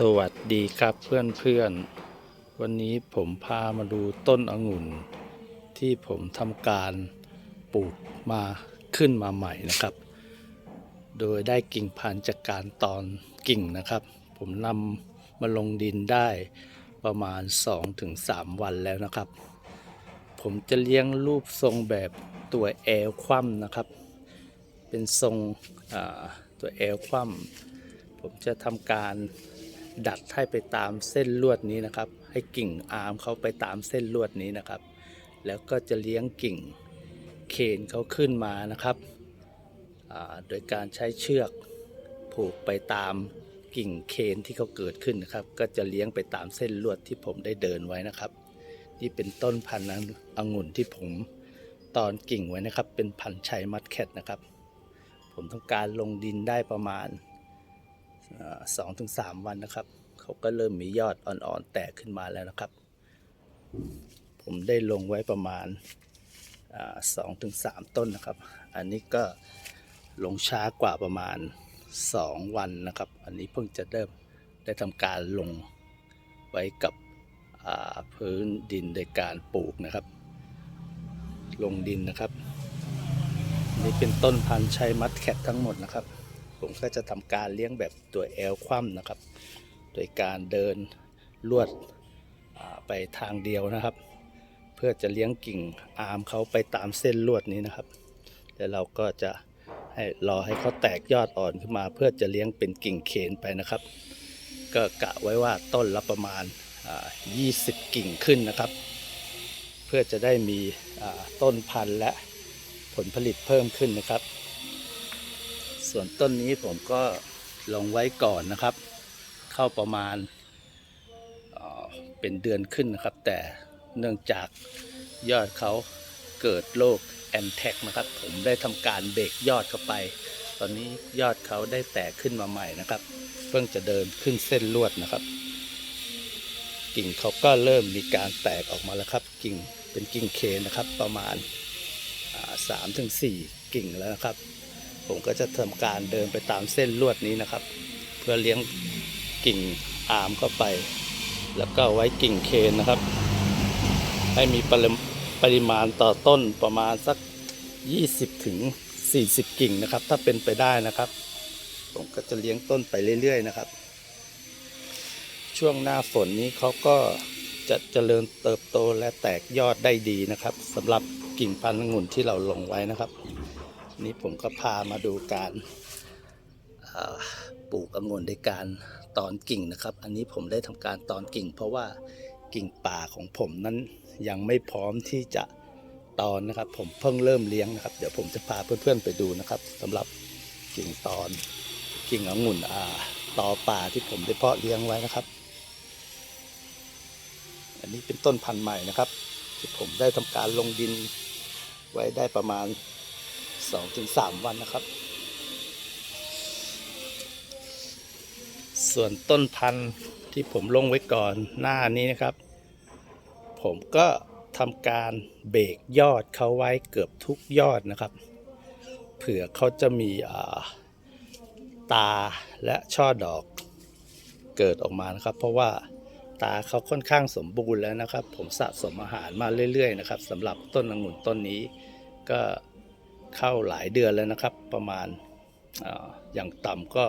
สวัสดีครับเพื่อนๆ วันนี้ผมพามาดูต้นองุ่น ที่ผมทำการปลูกมาขึ้นมาใหม่นะครับ โดยได้กิ่งพันธุ์จากการตอนกิ่งนะครับ ผมนำมาลงดินได้ประมาณ 2-3 วันแล้วนะครับ ผมจะเลี้ยงรูปทรงแบบตัวแอลคว่ำนะครับ เป็นทรงตัวแอลคว่ำผมจะทำการ ดัดให้ไปตามเส้นลวดนี้นะครับ ให้กิ่งอาร์มเขาไปตามเส้นลวดนี้นะครับ แล้วก็จะเลี้ยงกิ่งเคนเขาขึ้นมานะครับโดยการใช้เชือกผูกไปตามกิ่งเคนที่เขาเกิดขึ้นนะครับ ก็จะเลี้ยงไปตามเส้นลวดที่ผมได้เดินไว้นะครับ นี่เป็นต้นพันธุ์องุ่นที่ผมตอนกิ่งไว้นะครับ เป็นพันธุ์ชัยมัดแคทนะครับ ผมต้องการลงดินได้ประมาณ สองถึงสามวันนะครับ เขาก็เริ่มมียอดอ่อนๆแตกขึ้นมาแล้วนะครับ ผมได้ลงไว้ประมาณสองถึงสามต้นนะครับ อันนี้ก็ลงช้ากว่าประมาณสองวันนะครับ อันนี้เพิ่งจะเริ่มได้ทำการลงไว้กับพื้นดินในการปลูกนะครับ ลงดินนะครับ นี่เป็นต้นพันธุ์ชัยมัดแคททั้งหมดนะครับ ผมก็จะทำการเลี้ยงแบบตัวแอลคว่ำนะครับ โดยการเดินลวดไปทางเดียวนะครับ เพื่อจะเลี้ยงกิ่งอาร์มเขาไปตามเส้นลวดนี้นะครับแล้วเราก็จะให้รอให้เขาแตกยอดอ่อนขึ้นมา เพื่อจะเลี้ยงเป็นกิ่งเขนไปนะครับ ก็กะไว้ว่าต้นละประมาณ 20 กิ่งขึ้นนะครับ เพื่อจะได้มีต้นพันธุ์และผลผลิตเพิ่มขึ้นนะครับ ส่วนต้นนี้ผมก็ลงไว้ก่อนนะครับ เข้าประมาณเเป็นเดือนขึ้นนะครับ แต่เนื่องจากยอดเขาเกิดโรคแอนแทกนะครับ ผมได้ทำการเบรกยอดเข้าไป ตอนนี้ยอดเขาได้แตกขึ้นมาใหม่นะครับ เพิ่งจะเดินขึ้นเส้นลวดนะครับ กิ่งเขาก็เริ่มมีการแตกออกมาแล้วครับ กิ่งเป็นกิ่งเคนนะครับประมาณสามถึงสี่กิ่งแล้วนะครับ ผมก็จะทำการเดินไปตามเส้นลวดนี้นะครับ เพื่อเลี้ยงกิ่งอาร์มเข้าไป แล้วก็ไว้กิ่งเคนนะครับ ให้มีปริมปริมาณต่อต้นประมาณสัก 20ถึง40 กิ่งนะครับ ถ้าเป็นไปได้นะครับ ผมก็จะเลี้ยงต้นไปเรื่อย ๆ นะครับ ช่วงหน้าฝนนี้เขาก็จะเจริญเติบโตและแตกยอดได้ดีนะครับสำหรับกิ่งพันธุ์องุ่นที่เราลงไว้นะครับ นี่ผมก็พามาดูการปลูกองุ่นในการตอนกิ่งนะครับ อันนี้ผมได้ทำการตอนกิ่ง เพราะว่ากิ่งป่าของผมนั้นยังไม่พร้อมที่จะตอนนะครับ ผมเพิ่งเริ่มเลี้ยงนะครับ เดี๋ยวผมจะพาเพื่อนๆไปดูนะครับสำหรับกิ่งตอนกิ่งองุ่นอ่าตอป่าที่ผมได้เพาะเลี้ยงไว้นะครับ อันนี้เป็นต้นพันธุ์ใหม่นะครับ ที่ผมได้ทำการลงดินไว้ได้ประมาณ สองถึงสามวันนะครับ ส่วนต้นพันธุ์ที่ผมลงไว้ก่อนหน้านี้นะครับ ผมก็ทำการเบรกยอดเขาไว้เกือบทุกยอดนะครับ เผื่อเขาจะมีตาและช่อดอกเกิดออกมานะครับ เพราะว่าตาเขาค่อนข้างสมบูรณ์แล้วนะครับ ผมสะสมอาหารมาเรื่อยๆนะครับสำหรับต้นองุ่นต้นนี้ ก็ เข้าหลายเดือนแล้วนะครับ ประมาณออย่างต่ำก็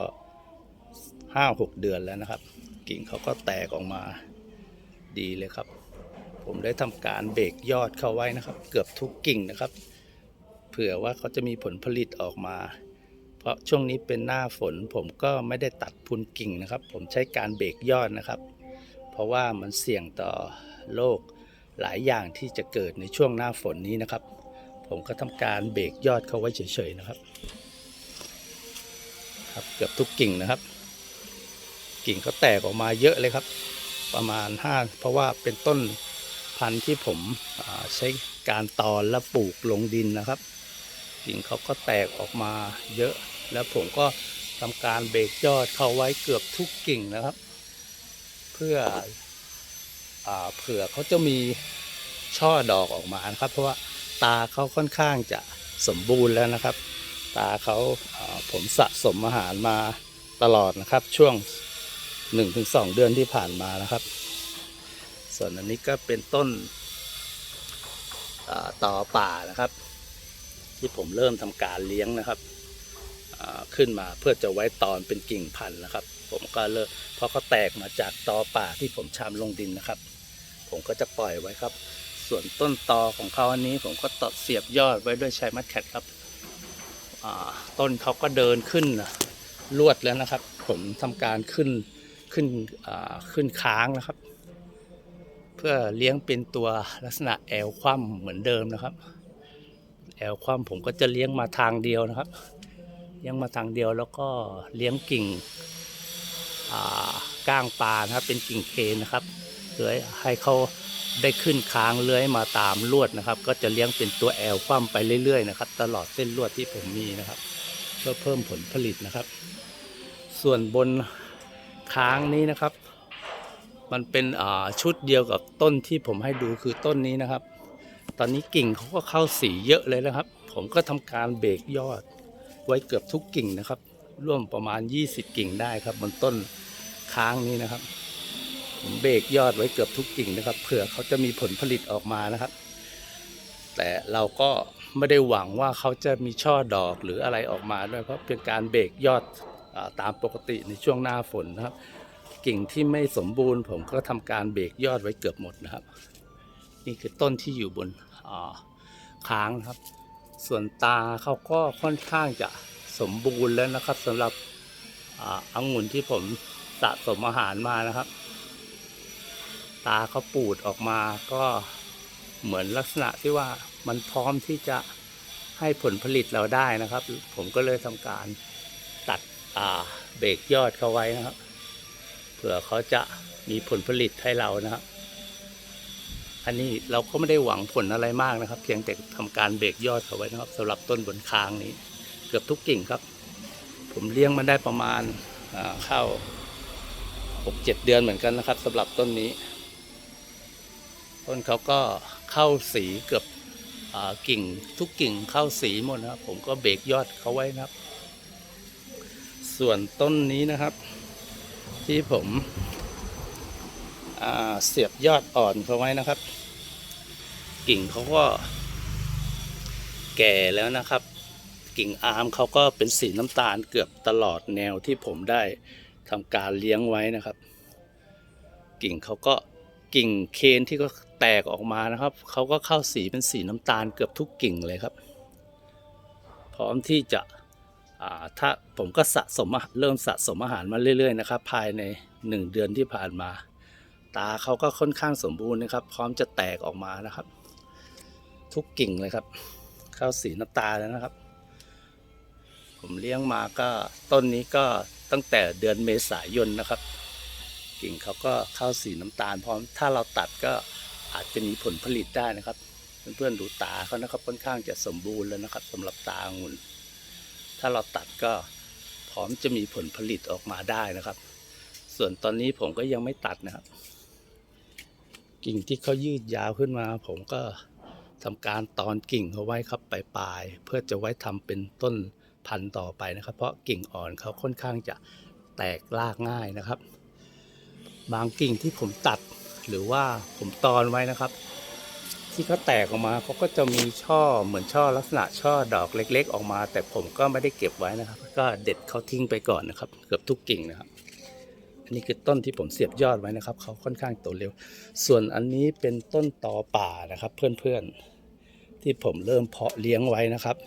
ห้าหกเดือนแล้วนะครับ กิ่งเขาก็แตกออกมาดีเลยครับ ผมได้ทำการเบรกยอดเข้าไว้นะครับ เกือบทุกกิ่งนะครับ เผื่อว่าเขาจะมีผลผลิตออกมา เพราะช่วงนี้เป็นหน้าฝนผมก็ไม่ได้ตัดพุนกิ่งนะครับ ผมใช้การเบรกยอดนะครับ เพราะว่ามันเสี่ยงต่อโรคหลายอย่างที่จะเกิดในช่วงหน้าฝนนี้นะครับ ผมก็ทำการเบรกยอดเขาไว้เฉยๆนะครับ ครับเกือบทุกกิ่งนะครับ กิ่งเขาแตกออกมาเยอะเลยครับ ประมาณ 5 เพราะว่าเป็นต้นพันธุ์ที่ผมใช้การตอนและปลูกลงดินนะครับ กิ่งเขาก็แตกออกมาเยอะ แล้วผมก็ทำการเบรกยอดเขาไว้เกือบทุกกิ่งนะครับ เพื่ออเผื่อเขาจะมีช่อดอกออกมานะครับ เพราะว่า ตาเขาค่อนข้างจะสมบูรณ์แล้วนะครับ ตาเขาผมสะสมอาหารมาตลอดนะครับ ช่วงหนึ่งถึงสองเดือนที่ผ่านมานะครับ ส่วนอันนี้ก็เป็นต้นต่อป่านะครับ ที่ผมเริ่มทำการเลี้ยงนะครับขึ้นมาเพื่อจะไว้ตอนเป็นกิ่งพันธุ์นะครับ ผมก็เลิกเพราะเขาแตกมาจากตอป่าที่ผมชำลงดินนะครับ ผมก็จะปล่อยไว้ครับ ส่วนต้นตอของเขาอันนี้ผมก็ตัดเสียบยอดไว้ด้วยใช้มัดแคทครับต้นเขาก็เดินขึ้นลวดแล้วนะครับ ผมทำการขึ้นขึ้นขึ้นค้างนะครับ เพื่อเลี้ยงเป็นตัวลักษณะแอลคว่ำเหมือนเดิมนะครับ แอลคว่ำผมก็จะเลี้ยงมาทางเดียวนะครับ เลี้ยงมาทางเดียวแล้วก็เลี้ยงกิ่งก้างปลานะครับเป็นกิ่งเคนนะครับเลื้อให้เขา ได้ขึ้นค้างเลื้อยมาตามลวดนะครับ ก็จะเลี้ยงเป็นตัวแอลคว่ำไปเรื่อยๆนะครับ ตลอดเส้นลวดที่ผมมีนะครับ เพื่อเพิ่มผลผลิตนะครับ ส่วนบนค้างนี้นะครับ มันเป็นชุดเดียวกับต้นที่ผมให้ดูคือต้นนี้นะครับ ตอนนี้กิ่งเขาก็เข้าสีเยอะเลยนะครับ ผมก็ทำการเบรกยอด ไว้เกือบทุกกิ่งนะครับ ร่วมประมาณ 20 กิ่งได้ครับ บนต้นค้างนี้นะครับ ผมเบรกยอดไว้เกือบทุกกิ่งนะครับเผื่อเขาจะมีผลผลิตออกมานะครับ แต่เราก็ไม่ได้หวังว่าเขาจะมีช่อดอกหรืออะไรออกมาด้วยเพราะเป็นการเบรกยอดตามปกติในช่วงหน้าฝนนะครับ กิ่งที่ไม่สมบูรณ์ ผมก็ทำการเบรกยอดไว้เกือบหมดนะครับ นี่คือต้นที่อยู่บนค้างนะครับ ส่วนตาเขาก็ค่อนข้างจะสมบูรณ์แล้วนะครับสำหรับอ่าองุ่นที่ผมสะสมอาหารมานะครับ ตาเขาปูดออกมาก็เหมือนลักษณะที่ว่ามันพร้อมที่จะให้ผลผลิตเราได้นะครับ ผมก็เลยทำการตัดอ่าเบรกยอดเขาไว้นะครับ เผื่อเขาจะมีผลผลิตให้เรานะครับ อันนี้เราก็ไม่ได้หวังผลอะไรมากนะครับ เพียงแต่ทำการเบรกยอดเขาไว้นะครับสำหรับต้นบนคางนี้ เกือบทุกกิ่งครับ ผมเลี้ยงมันได้ประมาณเข้าหกเจ็ดเดือนเหมือนกันนะครับสำหรับต้นนี้ ต้นเขาก็เข้าสีเกือบอกิ่งทุกกิ่งเข้าสีหมดนะครับ ผมก็เบรกยอดเขาไว้นะครับ ส่วนต้นนี้นะครับ ที่ผมเสียบยอดอ่อนเขาไว้นะครับ กิ่งเขาก็แก่แล้วนะครับ กิ่งอาร์มเขาก็เป็นสีน้ำตาลเกือบตลอดแนวที่ผมได้ทำการเลี้ยงไว้นะครับ กิ่งเขาก็กิ่งเคนที่ก็ แตกออกมานะครับ เขาก็เข้าสีเป็นสีน้ำตาลเกือบทุกกิ่งเลยครับ พร้อมที่จะถ้าผมก็สะสมเริ่มสะสมอาหารมาเรื่อยๆนะครับ ภายใน 1 เดือนที่ผ่านมา ตาเขาก็ค่อนข้างสมบูรณ์นะครับ พร้อมจะแตกออกมานะครับ ทุกกิ่งเลยครับ เข้าสีน้ำตาลแล้วนะครับ ผมเลี้ยงมาก็ต้นนี้ก็ตั้งแต่เดือนเมษายนนะครับ กิ่งเขาก็เข้าสีน้ำตาล พร้อมถ้าเราตัดก็ อาจจะมีผลผลิตได้นะครับ เพื่อนๆดูตาเขานะครับค่อนข้างจะสมบูรณ์แล้วนะครับสำหรับตาองุ่น ถ้าเราตัดก็พร้อมจะมีผลผลิตออกมาได้นะครับ ส่วนตอนนี้ผมก็ยังไม่ตัดนะครับ กิ่งที่เขายืดยาวขึ้นมา ผมก็ทำการตอนกิ่งเขาไว้ครับปลายๆเพื่อจะไว้ทำเป็นต้นพันธุ์ต่อไปนะครับ เพราะกิ่งอ่อนเขาค่อนข้างจะแตกรากง่ายนะครับ บางกิ่งที่ผมตัด หรือว่าผมตอนไว้นะครับ ที่เขาแตกออกมาเขาก็จะมีช่อเหมือนช่อลักษณะช่อดอกเล็ก ๆ ออกมา แต่ผมก็ไม่ได้เก็บไว้นะครับ ก็เด็ดเขาทิ้งไปก่อนนะครับ เกือบทุกกิ่งนะครับ อันนี้คือต้นที่ผมเสียบยอดไว้นะครับเขาค่อนข้างโตเร็ว ส่วนอันนี้เป็นต้นตอป่านะครับ เพื่อนๆที่ผมเริ่มเพาะเลี้ยงไว้นะครับ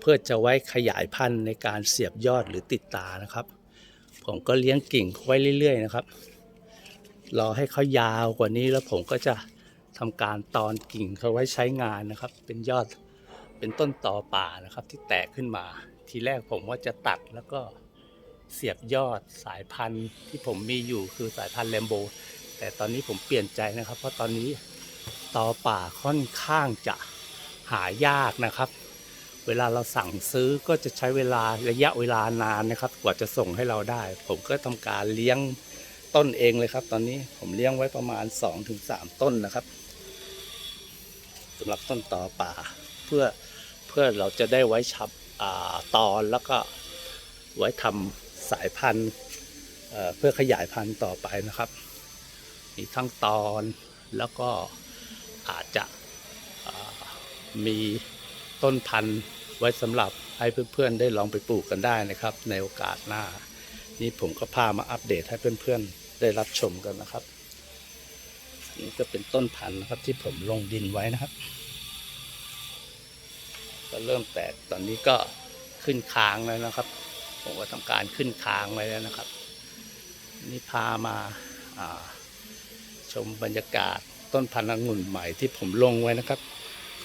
เพื่อจะไว้ขยายพันธุ์ในการเสียบยอดหรือติดตานะครับ ผมก็เลี้ยงกิ่งไว้เรื่อย ๆ นะครับ รอให้เขายาวกว่านี้แล้วผมก็จะทำการตอนกิ่งเขาไว้ใช้งานนะครับ เป็นยอดเป็นต้นตอป่านะครับ ที่แตกขึ้นมา ทีแรกผมว่าจะตัดแล้วก็เสียบยอดสายพันธุ์ที่ผมมีอยู่คือสายพันธุ์แลมโบ แต่ตอนนี้ผมเปลี่ยนใจนะครับ เพราะตอนนี้ตอป่าค่อนข้างจะหายากนะครับ เวลาเราสั่งซื้อก็จะใช้เวลาระยะเวลานานนะครับ กว่าจะส่งให้เราได้ ผมก็ทำการเลี้ยง ต้นเองเลยครับ ตอนนี้ผมเลี้ยงไว้ประมาณ 2-3 ต้นนะครับสำหรับต้นตอป่า เพื่อเพื่อเราจะได้ไว้ชับอตอนแล้วก็ไว้ทำสายพันธุ์เพื่อขยายพันธุ์ต่อไปนะครับมีทั้งตอนแล้วก็อาจจะมีต้นพันธุ์ไว้สำหรับให้เพื่อนๆได้ลองไปปลูกกันได้นะครับ ในโอกาสหน้า นี่ผมก็พามาอัปเดตให้เพื่อนๆ ได้รับชมกันนะครับ นี่ก็เป็นต้นพันธุ์นะครับที่ผมลงดินไว้นะครับ ก็เริ่มแตกตอนนี้ก็ขึ้นค้างแล้วนะครับ ผมก็ทำการขึ้นค้างไว้แล้วนะครับ นี่พามาาชมบรรยากาศต้นพันธุ์องุ่นใหม่ที่ผมลงไว้นะครับ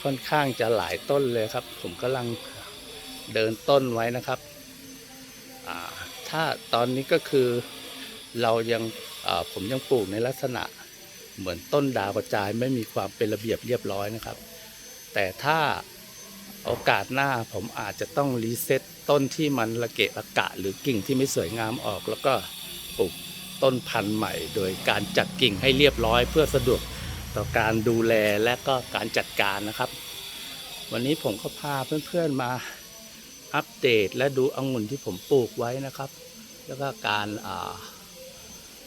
ค่อนข้างจะหลายต้นเลยครับ ผมกำลังเดินต้นไว้นะครับ ถ้าตอนนี้ก็คือเรายังผมยังปลูกในลักษณะเหมือนต้นดาวกระจายไม่มีความเป็นระเบียบเรียบร้อยนะครับ แต่ถ้าโอกาสหน้าผมอาจจะต้องรีเซ็ตต้นที่มันระเกะระกะ หรือกิ่งที่ไม่สวยงามออก แล้วก็ปลูกต้นพันธุ์ใหม่ โดยการจัดกิ่งให้เรียบร้อย เพื่อสะดวกต่อการดูแลและก็การจัดการนะครับ วันนี้ผมก็พาเพื่อนๆมา อัปเดตและดูองุ่นที่ผมปลูกไว้นะครับ แล้วก็การ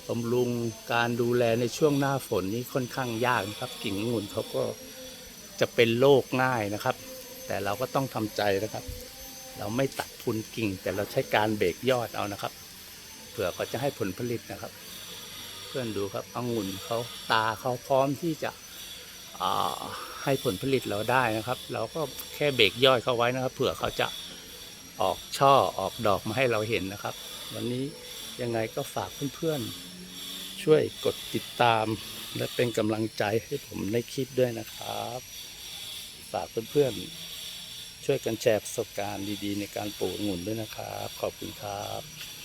บำรุงการดูแลในช่วงหน้าฝนนี้ค่อนข้างยากนะครับ กิ่งองุ่นเขาก็จะเป็นโรคง่ายนะครับ แต่เราก็ต้องทำใจนะครับ เราไม่ตัดพุนกิ่ง แต่เราใช้การเบรกยอดเอานะครับ เผื่อเขาจะให้ผลผลิตนะครับ เพื่อนดูครับองุ่นเขาตาเขาพร้อมที่จะให้ผลผลิตเราได้นะครับ เราก็แค่เบรกยอดเขาไว้นะครับ เผื่อเขาจะ ออกช่อออกดอกมาให้เราเห็นนะครับ วันนี้ยังไงก็ฝากเพื่อนๆ ช่วยกดติดตาม และเป็นกำลังใจให้ผมในคลิปด้วยนะครับ ฝากเพื่อนๆ ช่วยกันแชร์ประสบการณ์ดีๆ ในการปลูกองุ่นด้วยนะครับ ขอบคุณครับ